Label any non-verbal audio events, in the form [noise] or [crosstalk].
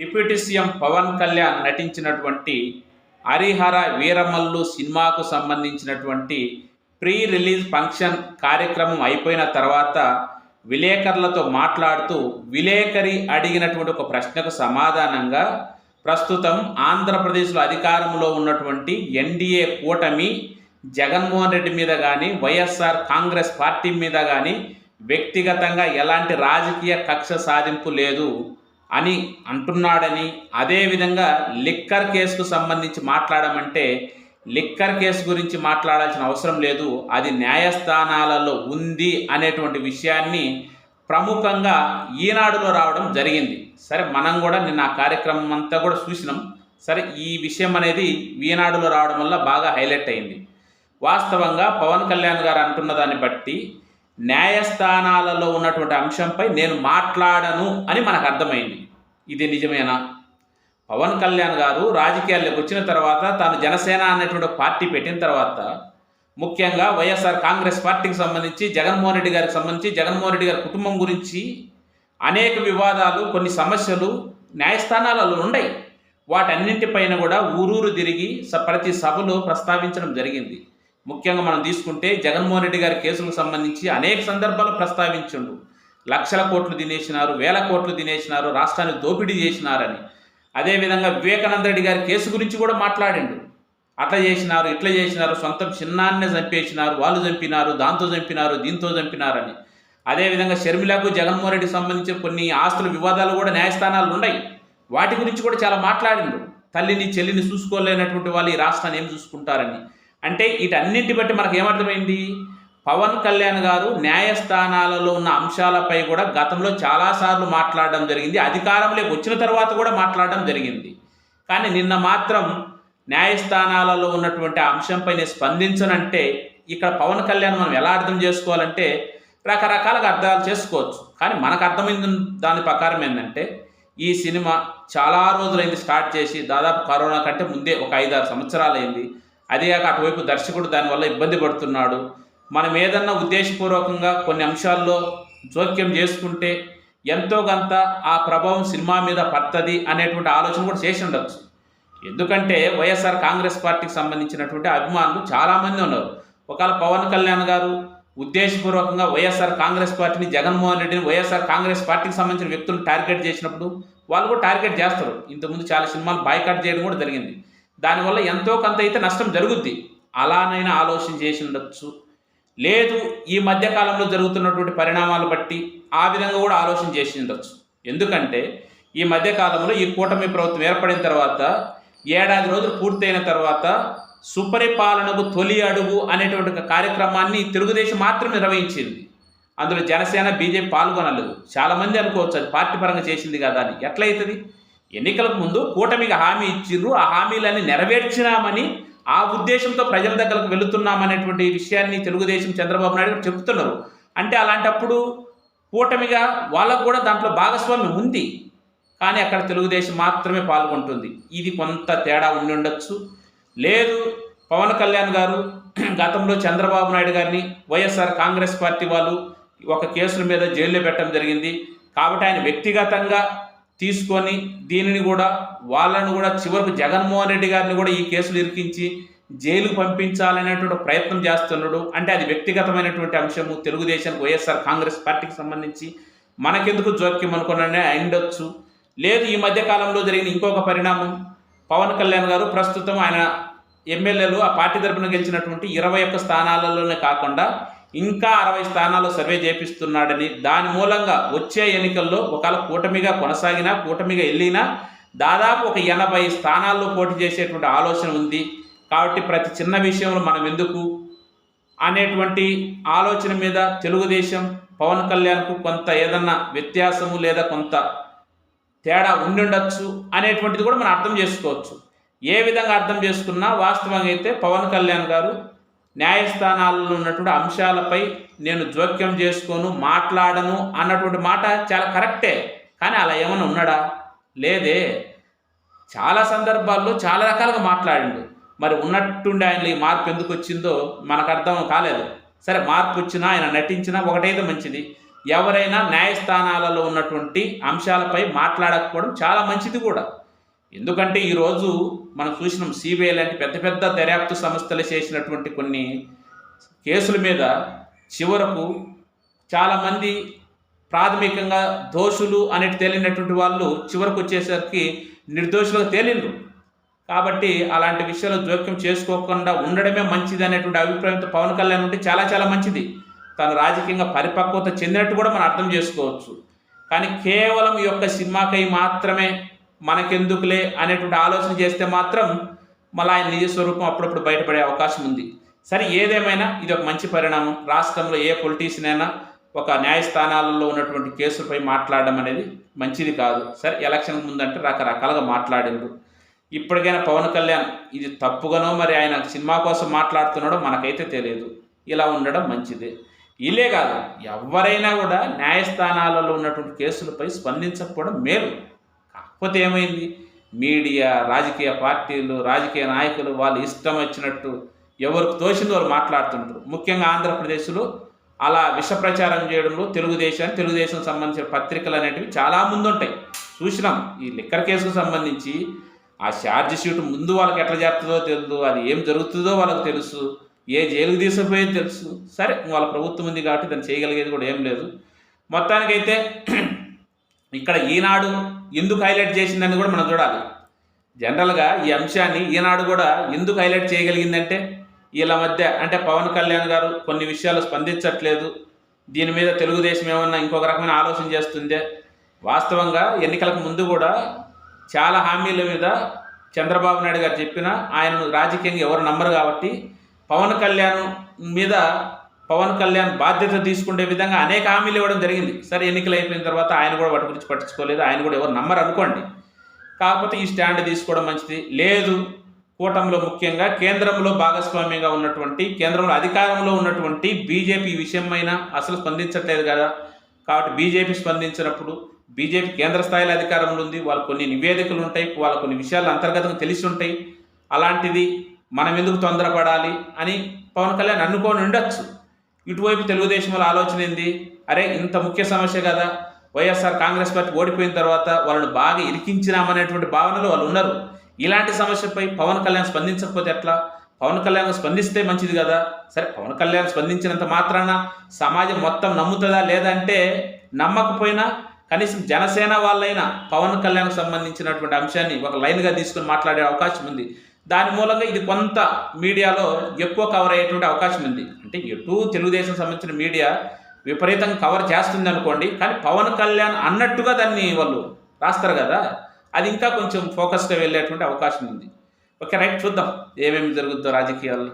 Deputy CM Pawan Kalyan నటించినటువంటి హరిహర వీరమల్లు సినిమాకు సంబంధించినటువంటి ప్రీ రిలీజ్ ఫంక్షన్ కార్యక్రమం అయిపోయిన తర్వాత విలేకరులతో మాట్లాడుతూ విలేకరి అడిగినటువంటి ఒక ప్రశ్నకు సమాధానంగా ప్రస్తుతం ఆంధ్రప్రదేశ్లో అధికారంలో ఉన్నటువంటి ఎన్డీఏ కూటమి జగన్మోహన్ రెడ్డి మీద కానీ వైఎస్ఆర్ కాంగ్రెస్ పార్టీ మీద కానీ వ్యక్తిగతంగా ఎలాంటి రాజకీయ కక్ష సాధింపు లేదు. అని అంటున్నాడని అదేవిధంగా లిక్కర్ కేసుకు సంబంధించి మాట్లాడమంటే లిక్కర్ కేసు గురించి మాట్లాడాల్సిన అవసరం లేదు అది న్యాయస్థానాలలో ఉంది అనేటువంటి విషయాన్ని ప్రముఖంగా ఈనాడులో రావడం జరిగింది. సరే మనం కూడా నిన్న ఆ కార్యక్రమం అంతా కూడా చూసినాం. సరే ఈ విషయం అనేది ఈనాడులో రావడం వల్ల బాగా హైలైట్ అయింది. వాస్తవంగా పవన్ కళ్యాణ్ గారు అంటున్న దాన్ని బట్టి న్యాయస్థానాలలో ఉన్నటువంటి అంశంపై నేను మాట్లాడను అని మనకు అర్థమైంది. ఇది నిజమేనా? పవన్ కళ్యాణ్ గారు రాజకీయాల్లోకి వచ్చిన తర్వాత తాను జనసేన అనేటువంటి పార్టీ పెట్టిన తర్వాత ముఖ్యంగా వైఎస్ఆర్ కాంగ్రెస్ పార్టీకి సంబంధించి జగన్మోహన్ రెడ్డి గారికి సంబంధించి జగన్మోహన్ రెడ్డి గారి కుటుంబం గురించి అనేక వివాదాలు కొన్ని సమస్యలు న్యాయస్థానాలలో ఉన్నాయి వాటన్నింటిపైన కూడా ఊరూరు తిరిగి స- ప్రతి సభలో ప్రస్తావించడం జరిగింది. ముఖ్యంగా మనం తీసుకుంటే జగన్మోహన్ రెడ్డి గారి కేసులకు సంబంధించి అనేక సందర్భాలు ప్రస్తావించుండు. లక్షల కోట్లు తినేసినారు వేల కోట్లు తినేసినారు రాష్ట్రాన్ని దోపిడీ చేసినారని. అదేవిధంగా వివేకానంద రెడ్డి గారి కేసు గురించి కూడా మాట్లాడిండు. అట్లా చేసినారు ఇట్లా చేసినారు సొంతం చిన్నాన్నే చంపేసినారు వాళ్ళు చంపినారు దాంతో చంపినారు దీంతో చంపినారని. అదేవిధంగా షర్మిలకు జగన్మోహన్ రెడ్డికి సంబంధించిన కొన్ని ఆస్తుల వివాదాలు కూడా న్యాయస్థానాలు ఉన్నాయి. వాటి గురించి కూడా చాలా మాట్లాడిండు. తల్లిని చెల్లిని చూసుకోలేనటువంటి వాళ్ళు ఈ రాష్ట్రాన్ని ఏం చూసుకుంటారని. అంటే వీటన్నింటి బట్టి మనకు ఏమర్థమైంది? పవన్ కళ్యాణ్ గారు న్యాయస్థానాలలో ఉన్న అంశాలపై కూడా గతంలో చాలాసార్లు మాట్లాడడం జరిగింది. అధికారంలోకి వచ్చిన తర్వాత కూడా మాట్లాడడం జరిగింది. కానీ నిన్న మాత్రం న్యాయస్థానాలలో ఉన్నటువంటి అంశంపై నేను స్పందించనంటే ఇక్కడ పవన్ కళ్యాణ్ మనం ఎలా అర్థం చేసుకోవాలంటే రకరకాలుగా అర్థాలు చేసుకోవచ్చు. కానీ మనకు అర్థమైంది దాని ప్రకారం ఏంటంటే ఈ సినిమా చాలా రోజులైంది స్టార్ట్ చేసి దాదాపు కరోనా కంటే ముందే ఒక ఐదారు సంవత్సరాలు అయింది అదేగాక అటువైపు దర్శకుడు దానివల్ల ఇబ్బంది పడుతున్నాడు. మనం ఏదన్నా ఉద్దేశపూర్వకంగా కొన్ని అంశాల్లో జోక్యం చేసుకుంటే ఎంతో కొంత ఆ ప్రభావం సినిమా మీద పడుతుంది అనేటువంటి ఆలోచన కూడా చేసి ఉండొచ్చు. ఎందుకంటే వైఎస్ఆర్ కాంగ్రెస్ పార్టీకి సంబంధించినటువంటి అభిమానులు చాలామంది ఉన్నారు. ఒకవేళ పవన్ కళ్యాణ్ గారు ఉద్దేశపూర్వకంగా వైఎస్ఆర్ కాంగ్రెస్ పార్టీని జగన్మోహన్ రెడ్డిని వైఎస్ఆర్ కాంగ్రెస్ పార్టీకి సంబంధించిన వ్యక్తులను టార్గెట్ చేసినప్పుడు వాళ్ళు కూడా టార్గెట్ చేస్తారు. ఇంతకుముందు చాలా సినిమాలు బాయ్కాట్ చేయడం కూడా జరిగింది. దానివల్ల ఎంతో కొంత అయితే నష్టం జరుగుద్ది. అలానైనా ఆలోచన చేసి ఉండొచ్చు లేదు ఈ మధ్యకాలంలో జరుగుతున్నటువంటి పరిణామాలు బట్టి ఆ విధంగా కూడా ఆలోచన చేసి ఉండొచ్చు ఎందుకంటే ఈ మధ్యకాలంలో ఈ కూటమి ప్రభుత్వం ఏర్పడిన తర్వాత ఏడాది రోజులు పూర్తయిన తర్వాత సుపరిపాలనకు తొలి అడుగు అనేటువంటి కార్యక్రమాన్ని తెలుగుదేశం మాత్రం నిర్వహించింది. అందులో జనసేన బీజేపీ పాల్గొనలేదు. చాలామంది అనుకోవచ్చు అది పార్టీ పరంగా చేసింది కదా అని. ఎట్లయితుంది? ఎన్నికలకు ముందు కూటమికి హామీ ఇచ్చిర్రు. ఆ హామీలన్నీ నెరవేర్చినామని ఆ ఉద్దేశంతో ప్రజల దగ్గరకు వెళుతున్నామనేటువంటి విషయాన్ని తెలుగుదేశం చంద్రబాబు నాయుడు గారు చెప్తున్నారు. అంటే అలాంటప్పుడు కూటమిగా వాళ్ళకు కూడా దాంట్లో భాగస్వామ్యం ఉంది. కానీ అక్కడ తెలుగుదేశం మాత్రమే పాల్గొంటుంది. ఇది కొంత తేడా ఉండి ఉండొచ్చు. లేదు పవన్ కళ్యాణ్ గారు [clears throat] గతంలో చంద్రబాబు నాయుడు గారిని వైఎస్ఆర్ కాంగ్రెస్ పార్టీ వాళ్ళు ఒక కేసుల మీద జైల్లో పెట్టడం జరిగింది. కాబట్టి ఆయన వ్యక్తిగతంగా తీసుకొని దీనిని కూడా వాళ్ళను కూడా చివరకు జగన్మోహన్ రెడ్డి గారిని కూడా ఈ కేసులు ఇరికించి జైలుకు పంపించాలనేటువంటి ప్రయత్నం చేస్తున్నాడు. అంటే అది వ్యక్తిగతమైనటువంటి అంశము. తెలుగుదేశానికి వైఎస్ఆర్ కాంగ్రెస్ పార్టీకి సంబంధించి మనకెందుకు జోక్యం అనుకున్నానే అయిండొచ్చు. లేదు ఈ మధ్యకాలంలో జరిగిన ఇంకొక పరిణామం. పవన్ కళ్యాణ్ గారు ప్రస్తుతం ఆయన ఎమ్మెల్యేలు ఆ పార్టీ తరఫున గెలిచినటువంటి ఇరవై ఒక్క స్థానాలలోనే కాకుండా ఇంకా అరవై స్థానాల్లో సర్వే చేపిస్తున్నాడని దాని మూలంగా వచ్చే ఎన్నికల్లో ఒకవేళ కూటమిగా కొనసాగినా కూటమిగా వెళ్ళినా దాదాపు ఒక ఎనభై స్థానాల్లో పోటీ చేసేటువంటి ఆలోచన ఉంది. కాబట్టి ప్రతి చిన్న విషయంలో మనం ఎందుకు అనేటువంటి ఆలోచన మీద తెలుగుదేశం పవన్ కళ్యాణ్కు కొంత ఏదన్నా వ్యత్యాసము లేదా కొంత తేడా ఉండుండొచ్చు అనేటువంటిది కూడా మనం అర్థం చేసుకోవచ్చు. ఏ విధంగా అర్థం చేసుకున్నా వాస్తవంగా అయితే పవన్ కళ్యాణ్ గారు న్యాయస్థానాలలో ఉన్నటువంటి అంశాలపై నేను జోక్యం చేసుకోను మాట్లాడను అన్నటువంటి మాట చాలా కరెక్టే. కానీ అలా ఏమైనా ఉన్నాడా? లేదే. చాలా సందర్భాల్లో చాలా రకాలుగా మాట్లాడిండు. మరి ఉన్నట్టుండి ఆయన ఈ మార్పు ఎందుకు వచ్చిందో మనకు అర్థం కాలేదు. సరే మార్పు వచ్చినా ఆయన నటించినా ఒకటైతే మంచిది. ఎవరైనా న్యాయస్థానాలలో ఉన్నటువంటి అంశాలపై మాట్లాడకపోవడం చాలా మంచిది కూడా. ఎందుకంటే ఈరోజు మనం చూసినాం సిబిఐ లాంటి పెద్ద పెద్ద దర్యాప్తు సంస్థలు చేసినటువంటి కొన్ని కేసుల మీద చివరకు చాలామంది ప్రాథమికంగా దోషులు అనేది తేలినటువంటి వాళ్ళు చివరకు వచ్చేసరికి నిర్దోషులుగా తేలిండ్రు. కాబట్టి అలాంటి విషయాలు జోక్యం చేసుకోకుండా ఉండడమే మంచిది అనేటువంటి అభిప్రాయంతో పవన్ కళ్యాణ్ ఉంటే చాలా చాలా మంచిది. తను రాజకీయంగా పరిపక్వత చెందినట్టు కూడా మనం అర్థం చేసుకోవచ్చు. కానీ కేవలం ఈ యొక్క సినిమాకై మాత్రమే మనకెందుకులే అనేటువంటి ఆలోచన చేస్తే మాత్రం మళ్ళీ ఆయన నిజ స్వరూపం అప్పుడప్పుడు బయటపడే అవకాశం ఉంది. సరే ఏదేమైనా ఇది ఒక మంచి పరిణామం. రాష్ట్రంలో ఏ పొలిటీషియన్ అయినా ఒక న్యాయస్థానాలలో ఉన్నటువంటి కేసులపై మాట్లాడడం అనేది మంచిది కాదు. సరే ఎలక్షన్ ముందంటే రకరకాలుగా మాట్లాడిండ్రు. ఇప్పటికైనా పవన్ కళ్యాణ్ ఇది తప్పుగానో మరి ఆయన సినిమా కోసం మాట్లాడుతున్నాడో మనకైతే తెలియదు. ఇలా ఉండడం మంచిదే. ఇలే కాదు ఎవరైనా కూడా న్యాయస్థానాలలో ఉన్నటువంటి కేసులపై స్పందించకపోవడం మేలు. కాకపోతే ఏమైంది? మీడియా రాజకీయ పార్టీలు రాజకీయ నాయకులు వాళ్ళు ఇష్టం వచ్చినట్టు ఎవరికి తోచిందో వాళ్ళు మాట్లాడుతుంటారు. ముఖ్యంగా ఆంధ్రప్రదేశ్లో అలా విష ప్రచారం చేయడంలో తెలుగుదేశం తెలుగుదేశం సంబంధించిన పత్రికలు అనేటివి చాలా ముందు ఉంటాయి చూసినాం. ఈ లిక్కర్ కేసుకు సంబంధించి ఆ ఛార్జ్ షీట్ ముందు వాళ్ళకి ఎట్లా జరుగుతుందో తెలుసు అది ఏం జరుగుతుందో వాళ్ళకి తెలుసు ఏ జైలుకు తీసుకుపోయేది తెలుసు. సరే వాళ్ళ ప్రభుత్వం ఉంది కాబట్టి దాన్ని చేయగలిగేది కూడా ఏం లేదు. మొత్తానికైతే ఇక్కడ ఈనాడు ఎందుకు హైలైట్ చేసిందని కూడా మనం చూడాలి. జనరల్గా ఈ అంశాన్ని ఈనాడు కూడా ఎందుకు హైలైట్ చేయగలిగిందంటే వీళ్ళ మధ్య అంటే పవన్ కళ్యాణ్ గారు కొన్ని విషయాలు స్పందించట్లేదు. దీని మీద తెలుగుదేశం ఏమన్నా ఇంకొక రకమైన ఆలోచన చేస్తుందే వాస్తవంగా ఎన్నికలకు ముందు కూడా చాలా హామీల మీద చంద్రబాబు నాయుడు గారు చెప్పిన ఆయనను రాజకీయంగా ఎవరు నమ్మరు కాబట్టి పవన్ కళ్యాణ్ మీద పవన్ కళ్యాణ్ బాధ్యత తీసుకునే విధంగా అనేక హామీలు ఇవ్వడం జరిగింది. సరే ఎన్నికలు అయిపోయిన తర్వాత ఆయన కూడా వాటి గురించి పట్టించుకోలేదు. ఆయన కూడా ఎవరు నమ్మరు అనుకోండి. కాకపోతే ఈ స్టాండ్ తీసుకోవడం మంచిది. లేదు కూటమిలో ముఖ్యంగా కేంద్రంలో భాగస్వామ్యంగా ఉన్నటువంటి కేంద్రంలో అధికారంలో ఉన్నటువంటి బీజేపీ విషయమైనా అసలు స్పందించట్లేదు కదా. కాబట్టి బీజేపీ స్పందించినప్పుడు బీజేపీ కేంద్ర స్థాయిలో అధికారంలో ఉంది. వాళ్ళు కొన్ని నివేదికలు ఉంటాయి. వాళ్ళ కొన్ని విషయాలు అంతర్గతంగా తెలిసి ఉంటాయి. అలాంటిది మనం ఎందుకు తొందరపడాలి అని పవన్ కళ్యాణ్ అనుకోని ఉండొచ్చు. ఇటువైపు తెలుగుదేశం వాళ్ళ ఆలోచన ఏంది? అరే ఇంత ముఖ్య సమస్య కదా. వైఎస్ఆర్ కాంగ్రెస్ పార్టీ ఓడిపోయిన తర్వాత వాళ్ళని బాగా ఇరికించినామనేటువంటి భావనలో వాళ్ళు ఉన్నారు. ఇలాంటి సమస్యపై పవన్ కళ్యాణ్ స్పందించకపోతే ఎట్లా? పవన్ కళ్యాణ్ స్పందిస్తే మంచిది కదా. సరే పవన్ కళ్యాణ్ స్పందించినంత మాత్రాన సమాజం మొత్తం నమ్ముతుందా లేదంటే నమ్మకపోయినా కనీసం జనసేన వాళ్ళైనా పవన్ కళ్యాణ్కు సంబంధించినటువంటి అంశాన్ని ఒక లైన్గా తీసుకుని మాట్లాడే అవకాశం ఉంది. దాని మూలంగా ఇది కొంత మీడియాలో ఎక్కువ కవర్ అయ్యేటువంటి అవకాశం ఉంది. అంటే ఎటు తెలుగుదేశం సంబంధించిన మీడియా విపరీతంగా కవర్ చేస్తుంది అనుకోండి కానీ పవన్ కళ్యాణ్ అన్నట్టుగా దాన్ని వాళ్ళు రాస్తారు కదా అది ఇంకా కొంచెం ఫోకస్గా వెళ్ళేటువంటి అవకాశం ఉంది. ఓకే రైట్ చూద్దాం ఏమేమి జరుగుద్దో రాజకీయాల్లో.